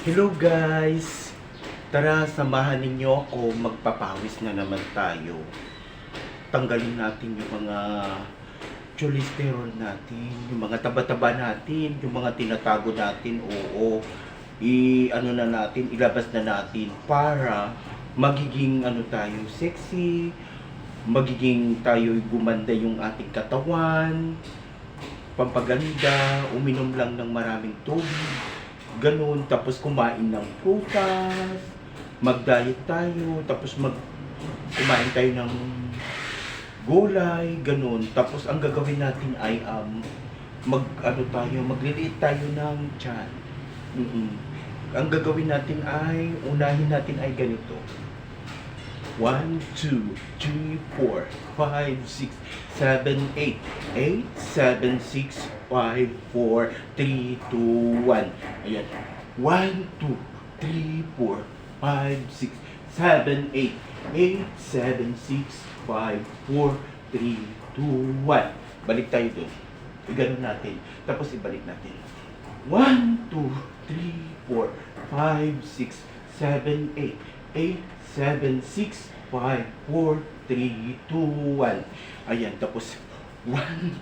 Hello guys! Tara, samahan ninyo ako. Magpapawis na naman tayo. Tanggalin natin yung mga cholesterol natin, yung mga taba-taba natin, yung mga tinatago natin, oo. I ano na natin, ilabas na natin para magiging ano tayo, sexy, magiging tayo gumanda yung ating katawan, pampaganda, uminom lang ng maraming tubig, ganun, tapos kumain ng prutas, mag-diet tayo, tapos mag kumain tayo ng gulay, ganun. Tapos ang gagawin natin ay um, mag ano tayo, magliliit tayo ng tiyan. mm Ang gagawin natin ay unahin natin ay ganito. 1, 2, 3, 4, 5, 6, 7, 8. 8, 7, 6, 5, 4, 3, 2, 1. Ayan. 1, 2, 3, 4, 5, 6, 7, 8. 8, 7, 6, 5, 4, 3, 2, 1. Balik tayo doon. Iganon natin. Tapos ibalik natin. 1, 2, 3, 4, 5, 6, 7, 8. 8, 7, 6, 5, 4, 3, 2, 1. Ayan, tapos 1,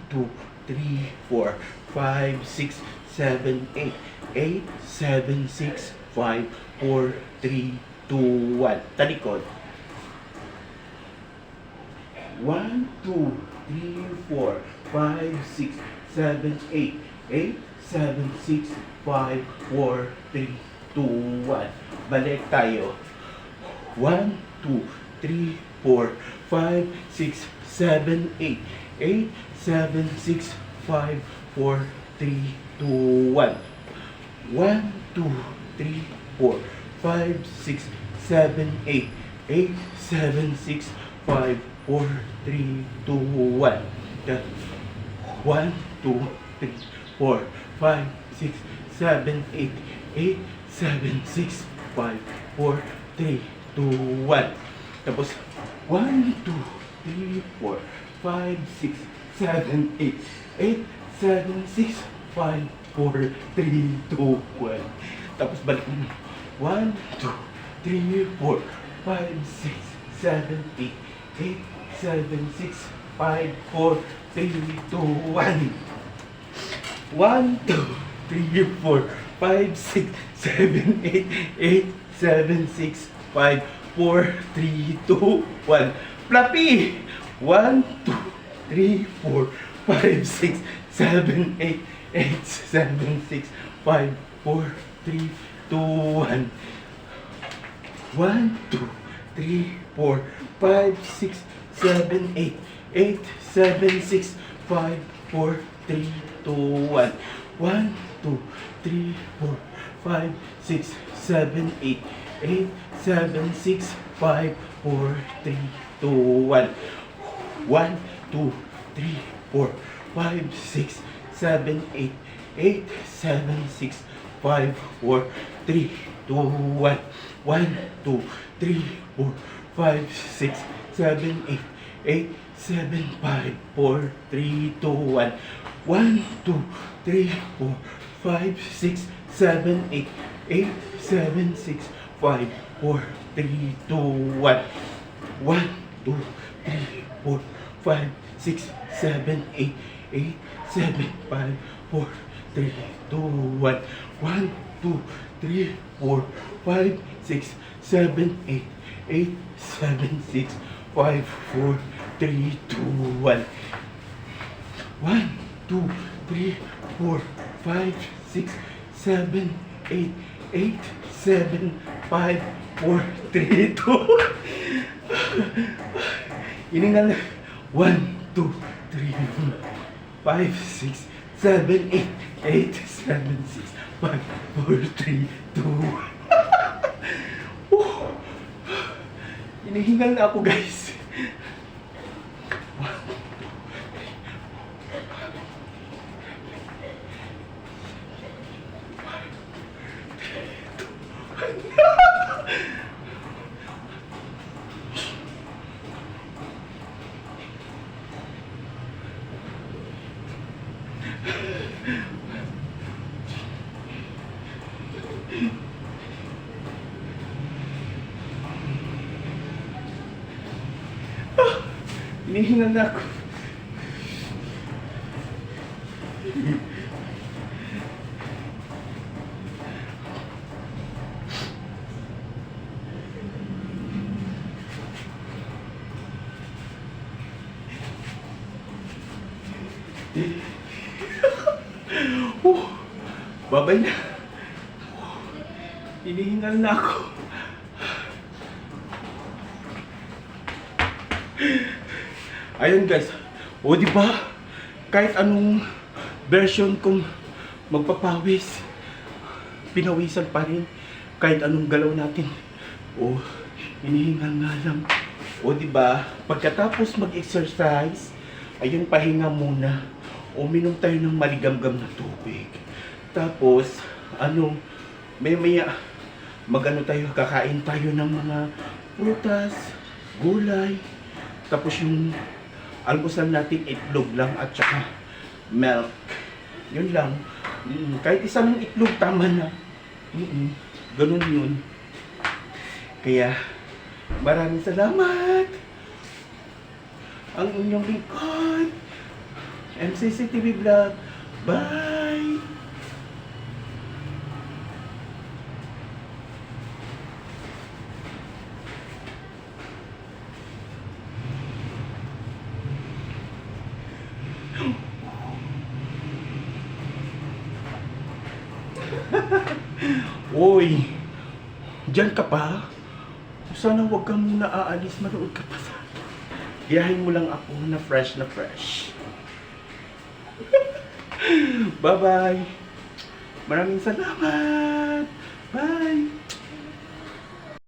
2, 3, 4, 5, 6, 7, 8. 8, 7, 6, 5, 4, 3, 2, 1. Talikod. 1, 2, 3, 4, 5, 6, 7, 8. 8, 7, 6, 5, 4, 3, 2, 1. Balik tayo. 1, 2, 3, 4, 5, 6, 7, 8. 8, 7, 6, 5, 4, 3, 2, 1. 1, 2, 3, 4, 5, 6, 7, 8. 8, 7, 6, 5, 4, 3, 2, 1. 1, 2, 3, 4, 5, 6, 7, 8. 8, 7, 6, 5, 4, 3, 2, 1. Tapos, 1, 2, 3, 4, 5, 6, 7, 8. 8, 7, 6, 5, 4, 3, 2, 1. Tapos balik mo. 1, 2, 3, 4, 5, 6, 7, 8. 8, 7, 6, 5, 4, 3, 2, 1. 1, 2, 3, 4, 5, 6, 7, 8, 8, 7, 6, 5, 4, 3, 2, 1. Flappy! 1, 2, 3, 4, 5, 6, 7, 8, 8, 7, 6, 5, 4, 3, 2, 1. 1, 2, 3, 4, 5, 6, 7, 8, 8, 7, 6, 5, 4, 3, 2, 1. 1, 2, 3, 4, 5, 6, 7, 8, 8, 7, 6, 5, 4, 3, 2, 1. 1, 2, 3, 4, 5, 6, 7, 8, 8, 7, 6, 5, 4, 3, 2, 1. 1, 2, 3, 4, 5, 6, 7, 8, 8, 7, 5, 4, 3, 2, 1. 1, 2, 3, 4, 5, 6, 7, 8, 8, 7, 6, 5, 4, 3, 2, 1. 1, 2, 3, 4, 5, 6, 7, 8, 8, 7, 5, 4, 3, 2, 1. 1, 2, 3, 4, 5, 6, 7, 8, 8, 7, 6, 5, 4, 3, 2, 1. 1, 2, 3, 4, 5, 6, 7, 8, 8, 7, 5, 4, 3, 2. Iningal. 1, 2, 3, 5, 6, 7, 8, 8, 7, 6, 5, 4, 3, 2. Woo! Hinihingal na ako guys. Hinihingal na ako. Oh, babay na. Hinihingal na ako. Ayun guys. O di ba? Kahit anong version kong magpapawis, pinawisan pa rin. Kahit anong galaw natin. O, hinihingal nga lang. O di ba? Pagkatapos mag-exercise, ayun pahinga muna. Uminom tayo ng maligamgam na tubig. Tapos, ano, may maya, magano tayo, kakain tayo ng mga prutas, gulay, tapos yung almusal natin itlog lang at saka milk. Yun lang. Mm, kahit isa ng itlog, tama na. Mm ganun yun. Kaya, maraming salamat. Ang inyong lingkod. MCC TV Vlog. Bye! Uy! Diyan ka pa? Sana huwag ka muna aalis. Manood ka pa sa... Biyahin mo lang ako na fresh na fresh. Bye-bye! Maraming salamat!